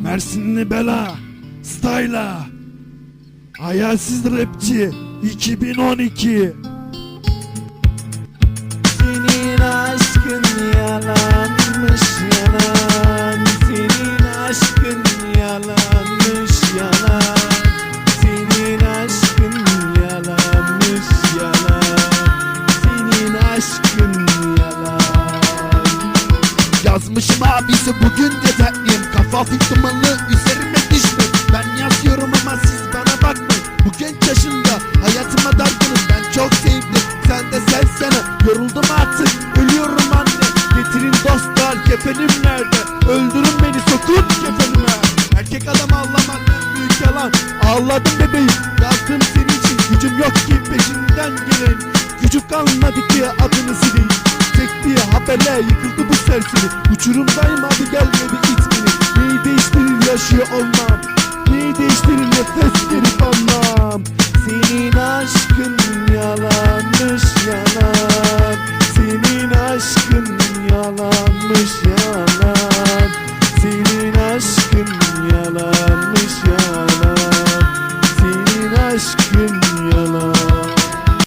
Mersinli Bela, Styla, Hayalsiz Rapçi 2012 Senin aşkın yalanmış yalan. Senin aşkın yalanmış yalan. Senin aşkın yalanmış yalan. Senin aşkın yalan. Yazmışım abisi bugün de dertliyim Kafa fitmanlı üzerime düşme Ben yazıyorum ama siz bana bakmayın Bu genç yaşımda hayatıma dargınım Ben çok sevdim. Sen de sevsene Yoruldum artık. Ölüyorum anne. Getirin dostlar kefenim nerede? Öldürün beni sokun kefenime. Erkek adam ağlamak büyük yalan. Ağladım bebeğim. Yazdım senin için. Gücüm yok ki peşinden gelin Gücüm kalmadı ki adını sileyim. Tek bir haberle yıkıldı bu serseri Uçurumdayım hadi gel beni it yalanmış yalan. Senin aşkın yalanmış yalan